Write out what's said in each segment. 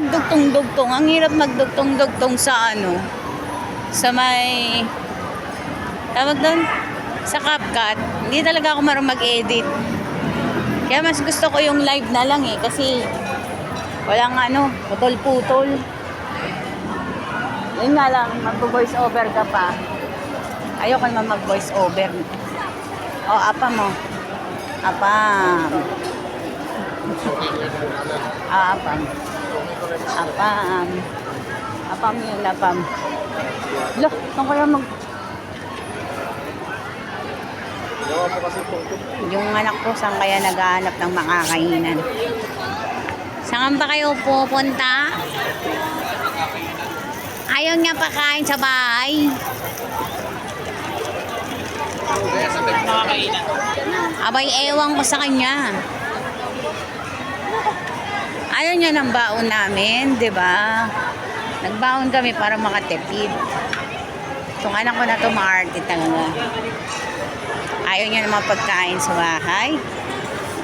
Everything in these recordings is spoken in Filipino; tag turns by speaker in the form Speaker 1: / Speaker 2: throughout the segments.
Speaker 1: magdugtong-dugtong. Ang hirap magdugtong-dugtong sa ano, sa may, tawag doon, sa CapCut. Hindi talaga ako marunong mag-edit. Kaya mas gusto ko yung live na lang eh, kasi walang ano, putol-putol. Yun nga lang, mag-voice over ka pa. Ayoko naman mag-voice over. O, apa mo. Apam. Ah, apam. Apam. Apam yun, apam. Lo, saan ko lang mag... Yung anak ko, saan kaya naghahanap ng makakainan? Saan ba kayo pupunta? Ayaw niya pakain sa bahay. Abay, ewan ko sa kanya. Ayaw niya ng baon namin, di ba? Nagbaon kami para makatipid. Itong anak ko na to, maarte talaga. Ayaw niya naman pagkain sa bahay.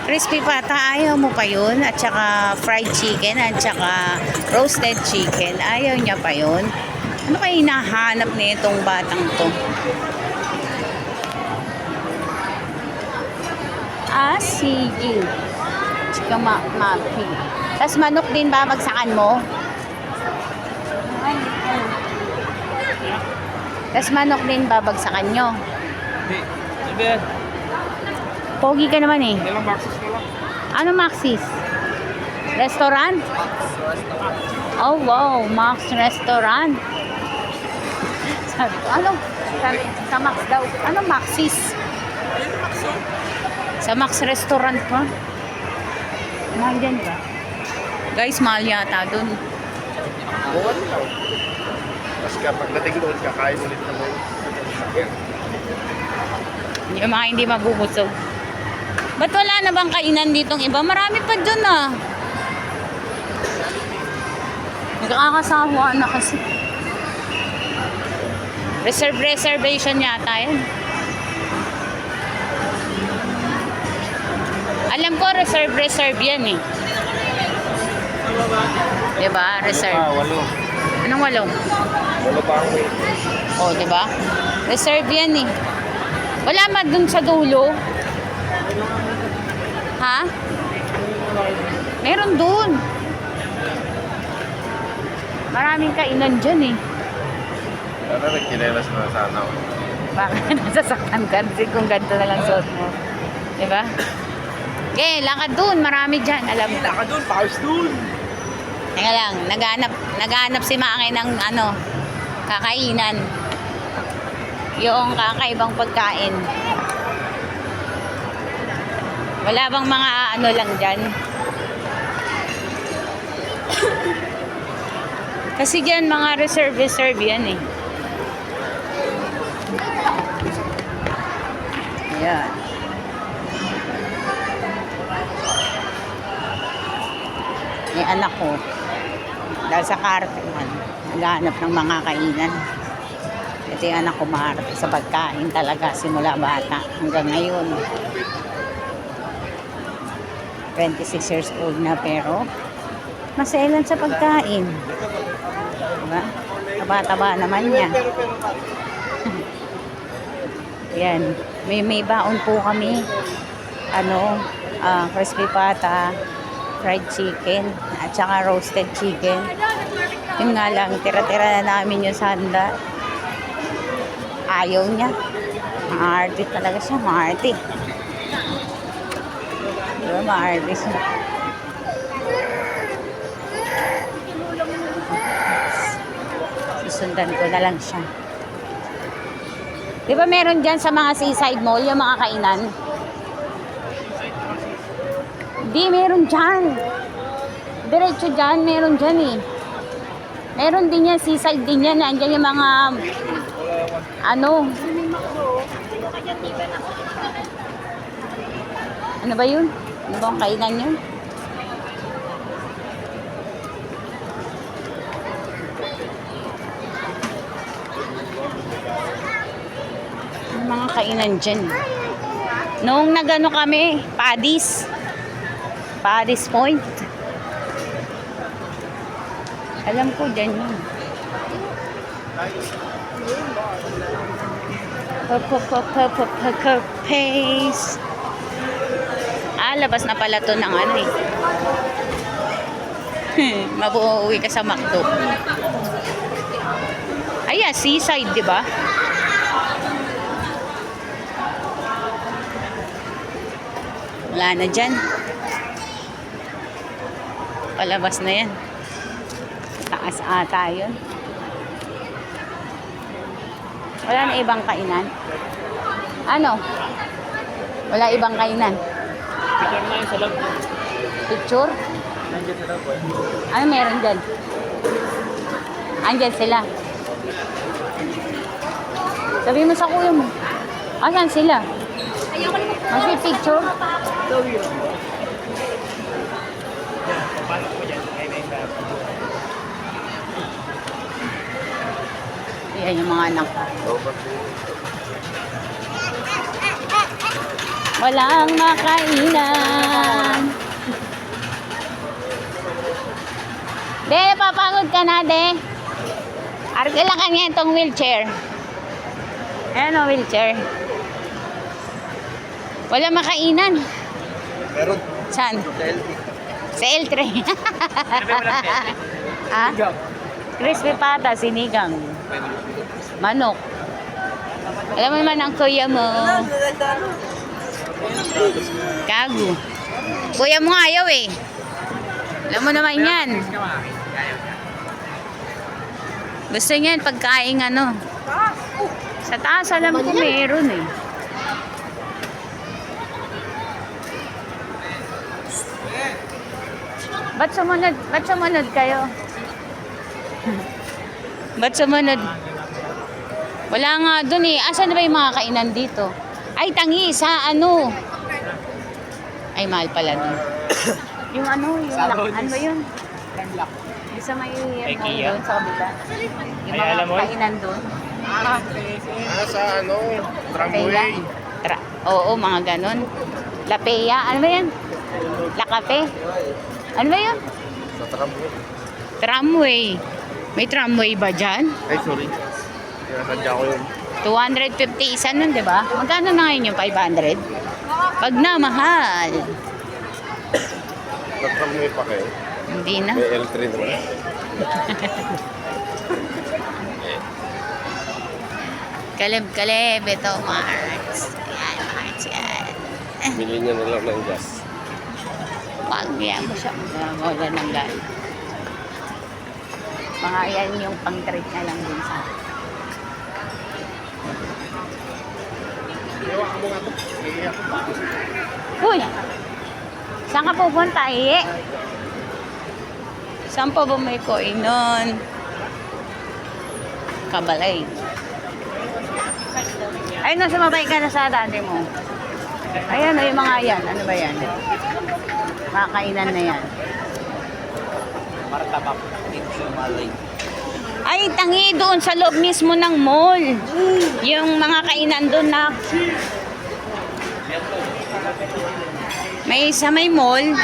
Speaker 1: Crispy pata, ayaw mo pa yun. At saka fried chicken, at saka roasted chicken. Ayaw niya pa yun. Ano kaya hinahanap nitong batang to? Ah, sige. Chika ma mapi. Tapos manok din babagsakan mo? Ay, ay. Tapos manok din babagsakan nyo?
Speaker 2: Hindi. Sabi,
Speaker 1: Pogi ka naman eh.
Speaker 2: ilang boxes na lang.
Speaker 1: Ano Maxis? Restaurant? Oh wow, Max Restaurant. Sabi ko, ano? Sabi, sa Max daw. Ano Maxis? Sa Max Restaurant pa? Dyan ba? Guys, mahal yata dun.
Speaker 2: Buwan lang. Tapos kapag dating doon, kakain ulit na mo.
Speaker 1: Yung mga hindi mabubusog. Ba't wala na bang kainan ditong iba? Marami pa dun ah. Nagkakasawa na kasi. Reserve reservation yata yan. Alam ko reserve reserve yan eh. Diba? Reserve.
Speaker 2: Ah, walo.
Speaker 1: Anong walo?
Speaker 2: Walo pa ang wait.
Speaker 1: Oh, di ba? Reserve yan eh. Wala ma dun sa dulo. Ha? Meron dun. Maraming kainan dyan eh.
Speaker 2: Ano, nagkinelas na sana ako.
Speaker 1: Bakit nasasaktan ka kasi kung ganito na lang suot mo? Di ba? Okay, lakad dun. Marami dyan. Alam ko.
Speaker 2: Laka doon, paus doon.
Speaker 1: Teka lang, naghanap, naghanap si Maki ng ano, kakainan. Yung kakaibang pagkain. Wala bang mga ano lang dyan? Kasi dyan mga reserve-reserve yan eh. Ayan. Yung anak ko, dahil sa karteman, naghahanap ng mga kainan. Ito yung anak ko maharap sa pagkain talaga simula bata hanggang ngayon. 26 years old na pero maselan sa pagkain. Diba? Taba-taba naman niya. Yan. May, may baon po kami. Ano, ah, crispy pata, fried chicken, at saka roasted chicken. Yun nga lang, tira-tira na namin yung sanda. Ayaw niya. Maarte talaga siya, maarte. Diba, maarte siya. Susundan ko na lang siya. Di ba meron dyan sa mga seaside mall, yung mga kainan? Hindi, meron dyan. Diretso dyan, meron dyan eh. Meron din yan, seaside din yan. Nandiyan yung mga, ano. Ano ba yun? Ano ba ang kainan yun? Mga kainan dyan. Noong nagano kami, Padis. Padis Point. Alam ko, dyan yun. Pace. Ah, labas na pala to ng ano eh. Mabuuwi ka sa McDo. Ayan, seaside, di ba? Wala na dyan. Palabas na yan. Taas ata yun. Wala na ibang kainan. Ano? Wala ibang kainan.
Speaker 2: Picture na yun sa loob.
Speaker 1: Picture?
Speaker 2: Nandiyan sa loob.
Speaker 1: Ano meron dyan? Andyan sila. Sabi mo sa kuya mo. Asan sila? Magpipicture?
Speaker 2: Ito yun. Yan, papasok mo dyan. Ay, may sa
Speaker 1: Ayan yung mga anak. Walang makainan. De, papagod ka na, de. Arte lang kanya itong wheelchair. Ayan o, wheelchair. Wala makainan.
Speaker 2: Meron.
Speaker 1: Saan? Sa L3. ah? Crispy pata, sinigang. Manok. Alam mo naman ang kuya mo. Kago. Kuya mo ayaw eh. Alam mo naman yan. Gusto niyan pagkain ano. Sa taas alam ko meron eh. Ba't sumunod? Ba't sumunod kayo? Ba't sumunod? Wala nga dun eh. Asan na ba yung mga kainan dito? Ay, tangi sa ano? Ay, mahal pala dun. yung ano, yung lak, ano ba yun?
Speaker 2: Lock.
Speaker 1: Yung sa may ano,
Speaker 2: IKEA?
Speaker 1: doon sa kabila. Yung
Speaker 2: Ay,
Speaker 1: mga
Speaker 2: alam mo?
Speaker 1: kainan doon.
Speaker 2: Ah, sa ano? Tramway.
Speaker 1: Tra Oo, mga ganon. Lapea, ano ba yan? Lakape. Ano ba yun?
Speaker 2: Sa tramway.
Speaker 1: Tramway. May tramway ba dyan?
Speaker 2: Ay, sorry. Kaya sadya ko yun.
Speaker 1: 250 isa nun, di ba? Magkano na ngayon yung 500? Pag na, mahal.
Speaker 2: Sa tramway pa kayo.
Speaker 1: Hindi na.
Speaker 2: May L3 naman.
Speaker 1: Kalib-kalib. Ito, Marks. Ayan, Marks yan.
Speaker 2: Bili niya na lang ng gas.
Speaker 1: Wag yan mo siya. Wala ng gana. Mga yan yung pang-treat na lang din sa.
Speaker 2: Iiyak.
Speaker 1: Uy! Saan ka pupunta, eh? Saan pa ba may koinon? Kabalay. Ay, no, sumabay ka na sa dati mo. Ayan, yung mga yan. Ano ba yan? Mga kainan na yan.
Speaker 2: Martabak.
Speaker 1: Ay, tangi doon sa loob mismo ng mall. Yung mga kainan doon na... May sa may mall,